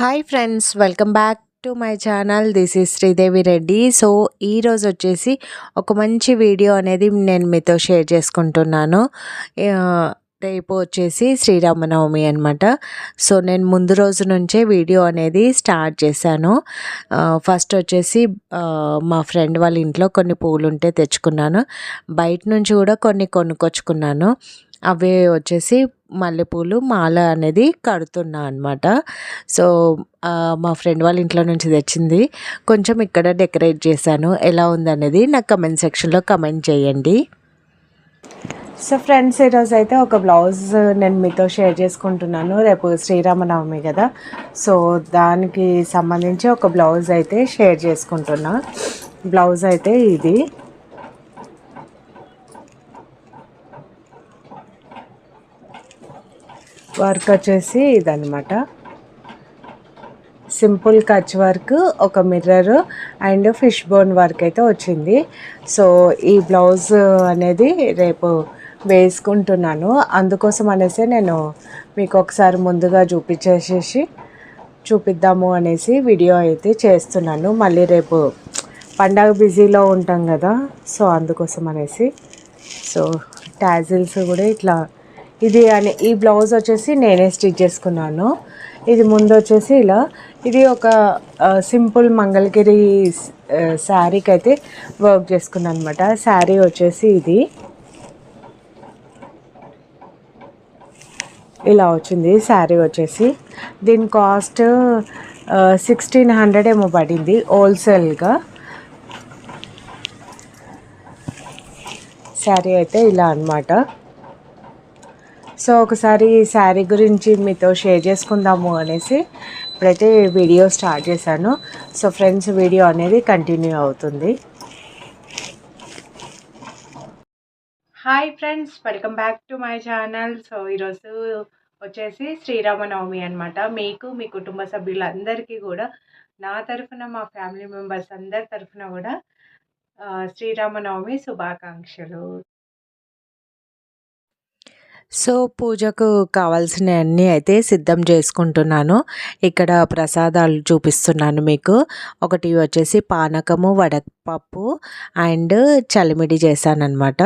Hi friends welcome back to my channel this is Sridevi Reddy so ఈరోజు వచ్చేసి ఒక మంచి వీడియో అనేది నేను మీతో షేర్ చేసుకుంటున్నాను. రేపు వచ్చేసి శ్రీరామనవమి అనమాట సో నేను ముందు రోజు నుంచే వీడియో అనేది స్టార్ట్ చేశాను. ఫస్ట్ వచ్చేసి మా ఫ్రెండ్ వాళ్ళ ఇంట్లో కొన్ని పూలు ఉంటే తెచ్చుకున్నాను. బయట నుంచి కూడా కొన్ని కొనుక్కొచ్చుకున్నాను. అవి వచ్చేసి మల్లెపూలు మాల అనేది కడుతున్నా అనమాట సో మా ఫ్రెండ్ వాళ్ళ ఇంట్లో నుంచి తెచ్చింది. కొంచెం ఇక్కడ డెకరేట్ చేశాను. ఎలా ఉందనేది నాకు కమెంట్ సెక్షన్లో కమెంట్ చేయండి. సో ఫ్రెండ్స్ ఈరోజు అయితే ఒక బ్లౌజ్ నేను మీతో షేర్ చేసుకుంటున్నాను. రేపు శ్రీరామనవమి కదా. సో దానికి సంబంధించి ఒక బ్లౌజ్ అయితే షేర్ చేసుకుంటున్నా. బ్లౌజ్ అయితే ఇది. వర్క్ వచ్చేసి ఇదనమాట సింపుల్ కచ్ వర్క్ ఒక mirror and fish bone work అయితే వచ్చింది. సో ఈ బ్లౌజ్ అనేది రేపు వేసుకుంటున్నాను. అందుకోసం అనేసి నేను మీకు ఒకసారి ముందుగా చూపించేసేసి చూపిద్దాము అనేసి వీడియో అయితే చేస్తున్నాను. మళ్ళీ రేపు పండగ బిజీలో ఉంటాం కదా సో అందుకోసం అనేసి. సో టాజిల్స్ కూడా ఇట్లా ఇది అని ఈ బ్లౌజ్ వచ్చేసి నేనే స్టిచ్ చేసుకున్నాను. ఇది ముందు వచ్చేసి ఇలా ఇది ఒక సింపుల్ మంగళగిరి శారీకి అయితే వర్క్ చేసుకున్నాను అనమాట శారీ వచ్చేసి ఇది. ఇలా వచ్చింది శారీ వచ్చేసి. దీని కాస్ట్ సిక్స్టీన్ హండ్రెడ్ ఏమో పడింది హోల్సేల్గా. శారీ అయితే ఇలా అన్నమాట. సో ఒకసారి శారీ గురించి మీతో షేర్ చేసుకుందాము అనేసి ఇప్పుడైతే వీడియో స్టార్ట్ చేశాను. సో ఫ్రెండ్స్ వీడియో అనేది కంటిన్యూ అవుతుంది. Hi friends welcome back to my channel so ఈరోజు వచ్చేసి శ్రీరామనవమి అనమాట మీకు మీ కుటుంబ సభ్యులందరికీ కూడా నా తరఫున మా ఫ్యామిలీ మెంబర్స్ అందరి తరఫున కూడా శ్రీరామనవమి శుభాకాంక్షలు. సో పూజకు కావాల్సినవన్నీ అయితే సిద్ధం చేసుకుంటున్నాను. ఇక్కడ ప్రసాదాలు చూపిస్తున్నాను మీకు. ఒకటి వచ్చేసి పానకము వడపప్పు అండ్ చలిమిడి చేశానమాట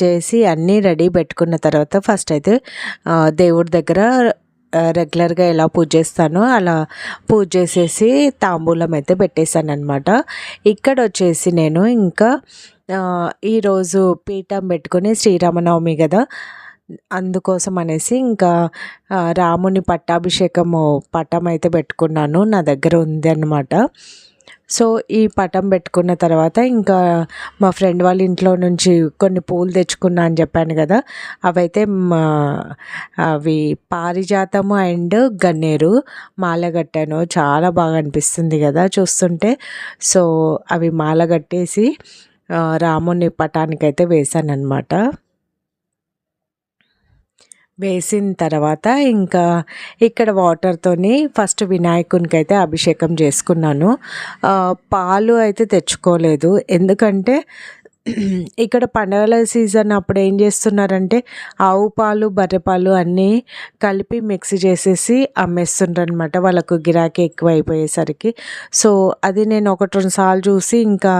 చేసి అన్నీ రెడీ పెట్టుకున్న తర్వాత ఫస్ట్ అయితే దేవుడి దగ్గర రెగ్యులర్గా ఎలా పూజ చేస్తానో అలా పూజ చేసేసి తాంబూలం అయితే పెట్టేశాను అనమాట ఇక్కడ వచ్చేసి నేను ఇంకా ఈరోజు పీఠం పెట్టుకొని శ్రీరామనవమి కదా అందుకోసం అనేసి ఇంకా రాముని పట్టాభిషేకము పటం అయితే పెట్టుకున్నాను నా దగ్గర ఉంది అనమాట సో ఈ పటం పెట్టుకున్న తర్వాత ఇంకా మా ఫ్రెండ్ వాళ్ళ ఇంట్లో నుంచి కొన్ని పూలు తెచ్చుకున్నా అని చెప్పాను కదా అవైతే మా అవి పారిజాతము అండ్ గన్నేరు మాల కట్టాను చాలా బాగా అనిపిస్తుంది కదా చూస్తుంటే. సో అవి మాల కట్టేసి రాముని పటానికైతే వేసాను అనమాట వేసిన తర్వాత ఇంకా ఇక్కడ వాటర్తోని ఫస్ట్ వినాయకునికి అయితే అభిషేకం చేసుకున్నాను. పాలు అయితే తెచ్చుకోలేదు. ఎందుకంటే ఇక్కడ పండగల సీజన్ అప్పుడు ఏం చేస్తున్నారంటే ఆవు పాలు బర్రె పాలు అన్నీ కలిపి మిక్స్ చేసేసి అమ్మేస్తుండ్రు అనమాట వాళ్ళకు గిరాకీ ఎక్కువ అయిపోయేసరికి సో అది నేను ఒకటి రెండు సార్లు చూసి ఇంకా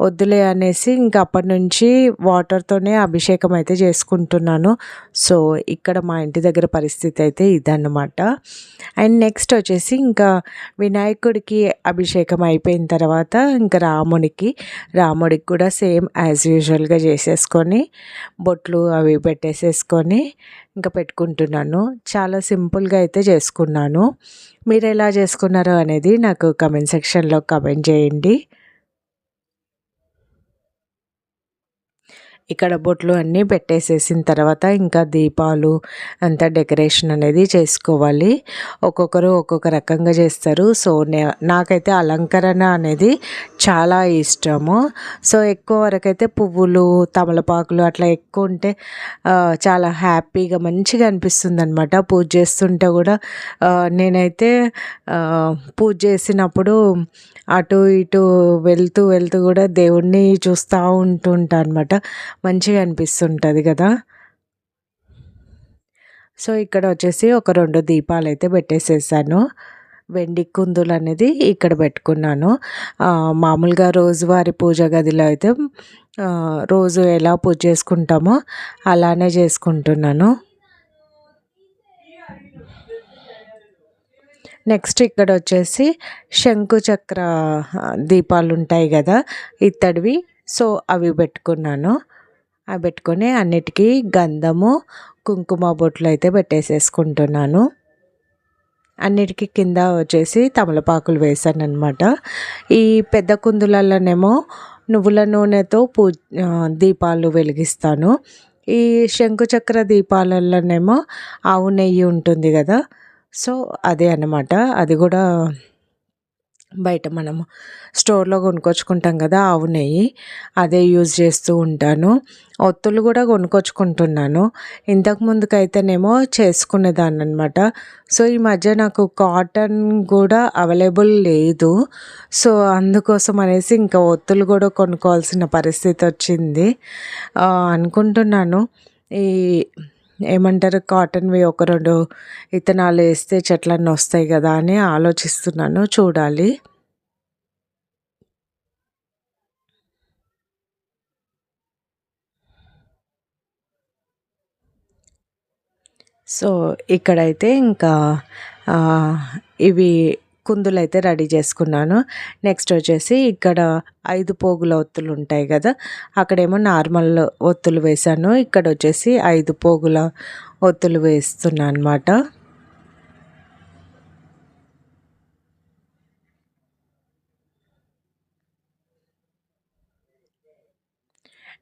వద్దులే అనేసి ఇంకా అప్పటి నుంచి వాటర్తోనే అభిషేకం అయితే చేసుకుంటున్నాను. సో ఇక్కడ మా ఇంటి దగ్గర పరిస్థితి అయితే ఇదన్నమాట. అండ్ నెక్స్ట్ వచ్చేసి ఇంకా వినాయకుడికి అభిషేకం అయిపోయిన తర్వాత ఇంకా రామునికి రాముడికి కూడా సేమ్ యాజ్ యూజువల్గా చేసేసుకొని బొట్లు అవి పెట్టేసేసుకొని ఇంకా పెట్టుకుంటున్నాను. చాలా సింపుల్గా అయితే చేసుకున్నాను. మీరు ఎలా చేసుకున్నారో అనేది నాకు కమెంట్ సెక్షన్లో కమెంట్ చేయండి. ఇక్కడ బొట్లు అన్నీ పెట్టేసేసిన తర్వాత ఇంకా దీపాలు అంతా డెకరేషన్ అనేది చేసుకోవాలి. ఒక్కొక్కరు ఒక్కొక్క రకంగా చేస్తారు. సో నాకైతే అలంకరణ అనేది చాలా ఇష్టము. సో ఎక్కువ వరకైతే పువ్వులు తమలపాకులు అట్లా ఎక్కువ ఉంటే చాలా హ్యాపీగా మంచిగా అనిపిస్తుంది అనమాట పూజ చేస్తుంటే కూడా నేనైతే పూజ చేసినప్పుడు అటు ఇటు వెళ్తూ వెళ్తూ కూడా దేవుణ్ణి చూస్తూ ఉంటుంటా అనమాట మంచిగా అనిపిస్తుంటుంది కదా. సో ఇక్కడ వచ్చేసి ఒక రెండు దీపాలు అయితే పెట్టేసేసాను. వెండి కుందులు అనేది ఇక్కడ పెట్టుకున్నాను. మామూలుగా రోజువారి పూజ గదిలో అయితే రోజు ఎలా పూజ చేసుకుంటామో అలానే చేసుకుంటున్నాను. నెక్స్ట్ ఇక్కడ వచ్చేసి శంకుచక్ర దీపాలు ఉంటాయి కదా ఇత్తడివి. సో అవి పెట్టుకున్నాను. అవి పెట్టుకొని అన్నిటికీ గంధము కుంకుమ బొట్లు అయితే పెట్టేసేసుకుంటున్నాను. అన్నిటికీ కింద వచ్చేసి తమలపాకులు వేసాను అనమాట ఈ పెద్ద కుందులలోనేమో నువ్వుల నూనెతో పూ దీపాలు వెలిగిస్తాను. ఈ శంకుచక్ర దీపాలలోనేమో ఆవు నెయ్యి ఉంటుంది కదా. సో అదే అనమాట అది కూడా బయట మనము స్టోర్లో కొనుక్కొచ్చుకుంటాం కదా ఆవు నెయ్యి. అదే యూజ్ చేస్తూ ఉంటాను. ఒత్తులు కూడా కొనుక్కొచ్చుకుంటున్నాను. ఇంతకు ముందుకైతేనేమో చేసుకునేదాన్ని అనమాట సో ఈ మధ్య నాకు కాటన్ కూడా అవైలబుల్ లేదు. సో అందుకోసం అనేసి ఇంకా ఒత్తులు కూడా కొనుక్కోవాల్సిన పరిస్థితి వచ్చింది అనుకుంటున్నాను. ఈ ఏమంటారు? కాటన్వి ఒక రెండు విత్తనాలు వేస్తే చెట్లన్నీ వస్తాయి కదా అని ఆలోచిస్తున్నాను. చూడాలి. సో ఇక్కడైతే ఇంకా ఇవి కుందులు అయితే రెడీ చేసుకున్నాను. నెక్స్ట్ వచ్చేసి ఇక్కడ ఐదు పోగుల ఒత్తులు ఉంటాయి కదా అక్కడేమో నార్మల్ ఒత్తులు వేసాను ఇక్కడ వచ్చేసి ఐదు పోగుల ఒత్తులు వేస్తున్నాను అనమాట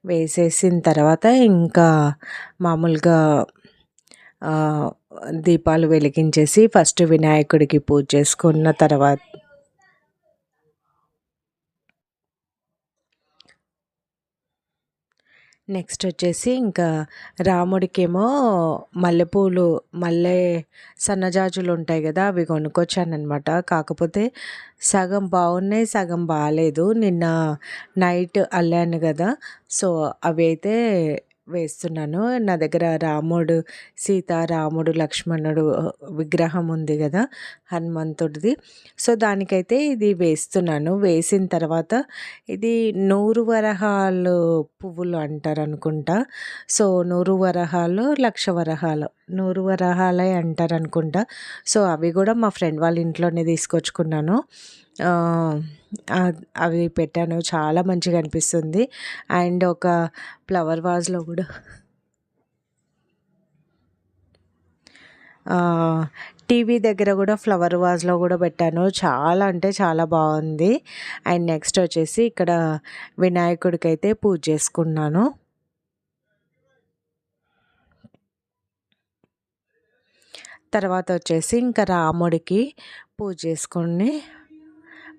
వేసేసిన తర్వాత ఇంకా మామూలుగా దీపాలు వెలిగించేసి ఫస్ట్ వినాయకుడికి పూజ చేసుకున్న తర్వాత నెక్స్ట్ వచ్చేసి ఇంకా రాముడికేమో మల్లెపూలు మల్లె సన్నజాజులు ఉంటాయి కదా అవి కొనుక్కొచ్చానమాట కాకపోతే సగం బాగున్నాయి సగం బాగాలేదు. నిన్న నైట్ అల్లాను కదా సో అవి అయితే వేస్తున్నాను. నా దగ్గర రాముడు సీత రాముడు లక్ష్మణుడు విగ్రహం ఉంది కదా హనుమంతుడిది. సో దానికైతే ఇది వేస్తున్నాను. వేసిన తర్వాత ఇది నూరు వరహాలు పువ్వులు అంటారు అనుకుంటా సో నూరు వరహాలు లక్ష వరహాలు. నూరు వరహాలే అంటారు అనుకుంటా సో అవి కూడా మా ఫ్రెండ్ వాళ్ళ ఇంట్లోనే తీసుకొచ్చుకున్నాను. అవి పెట్టాను. చాలా మంచిగా అనిపిస్తుంది. అండ్ ఒక ఫ్లవర్ వాజ్లో కూడా టీవీ దగ్గర కూడా ఫ్లవర్ వాజ్లో కూడా పెట్టాను. చాలా అంటే చాలా బాగుంది. అండ్ నెక్స్ట్ వచ్చేసి ఇక్కడ వినాయకుడికి అయితే పూజ చేసుకున్నాను. తర్వాత వచ్చేసి ఇంకా రాముడికి పూజ చేసుకుని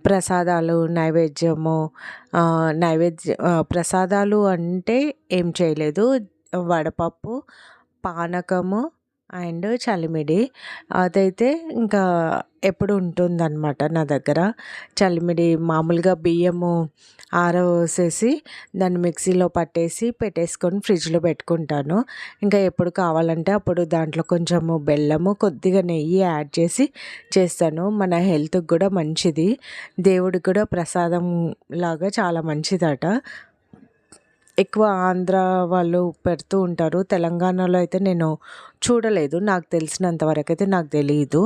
ప్రసాదాలు నైవేద్యము నైవేద్య ప్రసాదాలు అంటే ఏం చేయలేదు. వడపప్పు పానకము అండ్ చలిమిడి. అదైతే ఇంకా ఎప్పుడు ఉంటుందన్నమాట నా దగ్గర. చలిమిడి మామూలుగా బియ్యము ఆరవేసేసి దాన్ని మిక్సీలో పట్టేసి పెట్టేసుకొని ఫ్రిడ్జ్లో పెట్టుకుంటాను. ఇంకా ఎప్పుడు కావాలంటే అప్పుడు దాంట్లో కొంచెము బెల్లము కొద్దిగా నెయ్యి యాడ్ చేసి చేస్తాను. మన హెల్త్కి కూడా మంచిది. దేవుడికి కూడా ప్రసాదం లాగా చాలా మంచిదట. ఎక్కువ ఆంధ్ర వాళ్ళు పెడుతూ ఉంటారు. తెలంగాణలో అయితే నేను చూడలేదు. నాకు తెలిసినంత వరకు అయితే నాకు తెలియదు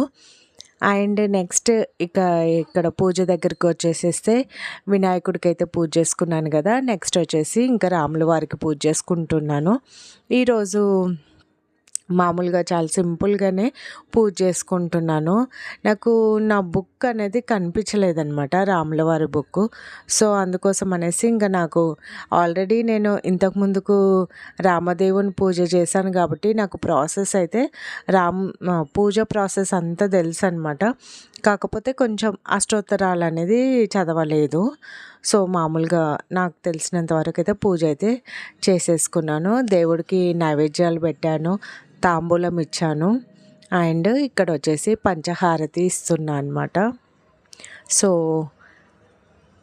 అండ్ నెక్స్ట్ ఇక ఇక్కడ పూజ దగ్గరికి వచ్చేసేస్తే వినాయకుడికి అయితే పూజ చేసుకున్నాను కదా. నెక్స్ట్ వచ్చేసి ఇంకా రాముల వారికి పూజ చేసుకుంటున్నాను. ఈరోజు మామూలుగా చాలా సింపుల్గానే పూజ చేసుకుంటున్నాను. నాకు నా బుక్ అనేది కనిపించలేదనమాట రాములవారి బుక్ సో అందుకోసం అనేసి ఇంకా నాకు ఆల్రెడీ నేను ఇంతకు ముందుకు రామదేవుని పూజ చేశాను కాబట్టి నాకు ప్రాసెస్ అయితే రామ్ పూజ ప్రాసెస్ అంతా తెలుసు అనమాట కాకపోతే కొంచెం అష్టోత్తరాలు అనేది చదవలేదు. సో మామూలుగా నాకు తెలిసినంత వరకు అయితే పూజ అయితే చేసేసుకున్నాను. దేవుడికి నైవేద్యాలు పెట్టాను తాంబూలం ఇచ్చాను. అండ్ ఇక్కడ వచ్చేసి పంచహారతి ఇస్తున్నా అనమాట సో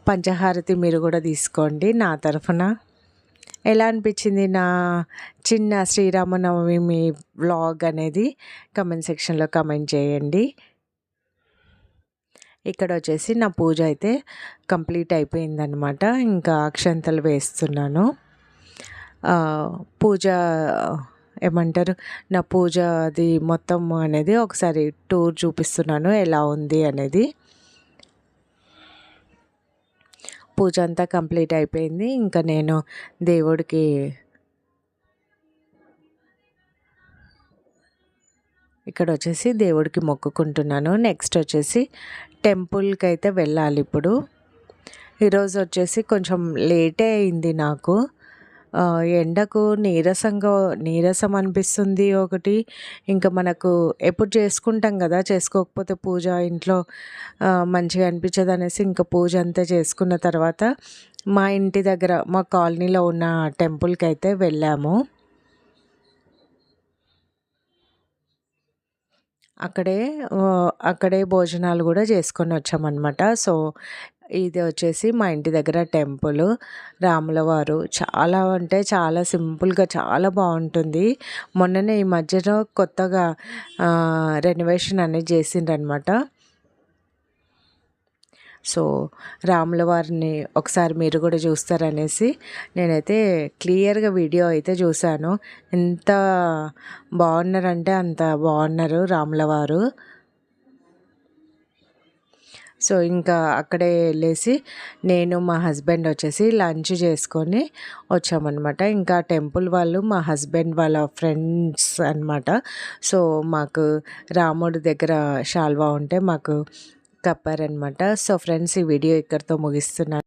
పంచహారతి మీరు కూడా తీసుకోండి నా తరఫున. ఎలా అనిపించింది నా చిన్న శ్రీరామనవమి మీ వ్లాగ్ అనేది? కమెంట్ సెక్షన్లో కమెంట్ చేయండి. ఇక్కడ వచ్చేసి నా పూజ అయితే కంప్లీట్ అయిపోయిందనమాట ఇంకా అక్షంతలు వేస్తున్నాను. పూజ ఏమంటారు? నా పూజ అది మొత్తం అనేది ఒకసారి టూర్ చూపిస్తున్నాను ఎలా ఉంది అనేది. పూజ అంతా కంప్లీట్ అయిపోయింది. ఇంకా నేను దేవుడికి ఇక్కడ వచ్చేసి దేవుడికి మొక్కుకుంటున్నాను. నెక్స్ట్ వచ్చేసి టెంపుల్కి అయితే వెళ్ళాలి ఇప్పుడు. ఈరోజు వచ్చేసి కొంచెం లేటే అయింది నాకు. ఎండకు నీరసంగా నీరసం అనిపిస్తుంది ఒకటి. ఇంకా మనకు ఎప్పుడు చేసుకుంటాం కదా చేసుకోకపోతే పూజ ఇంట్లో మంచిగా అనిపించదు అనేసి ఇంకా పూజ అంతా చేసుకున్న తర్వాత మా ఇంటి దగ్గర మా కాలనీలో ఉన్న టెంపుల్కి అయితే వెళ్ళాము. అక్కడే అక్కడే భోజనాలు కూడా చేసుకొని వచ్చామన్నమాట. సో ఇది వచ్చేసి మా ఇంటి దగ్గర టెంపుల్ రాముల వారు. చాలా అంటే చాలా సింపుల్గా చాలా బాగుంటుంది. మొన్ననే ఈ మధ్యలో కొత్తగా రెనోవేషన్ అనేది చేసిండ్రనమాట సో రాముల వారిని ఒకసారి మీరు కూడా చూస్తారనేసి నేనైతే క్లియర్గా వీడియో అయితే చూశాను. ఎంత బాగున్నారంటే అంత బాగున్నారు రాముల వారు. సో ఇంకా అక్కడే వెళ్ళేసి నేను మా హస్బెండ్ వచ్చేసి లంచ్ చేసుకొని వచ్చామన్నమాట. ఇంకా టెంపుల్ వాళ్ళు మా హస్బెండ్ వాళ్ళ ఫ్రెండ్స్ అన్నమాట. సో మాకు రాముడి దగ్గర షాల్వా ఉంటే మాకు కప్పారనమాట సో ఫ్రెండ్స్ ఈ వీడియో ఇక్కడితో ముగిస్తున్నాను.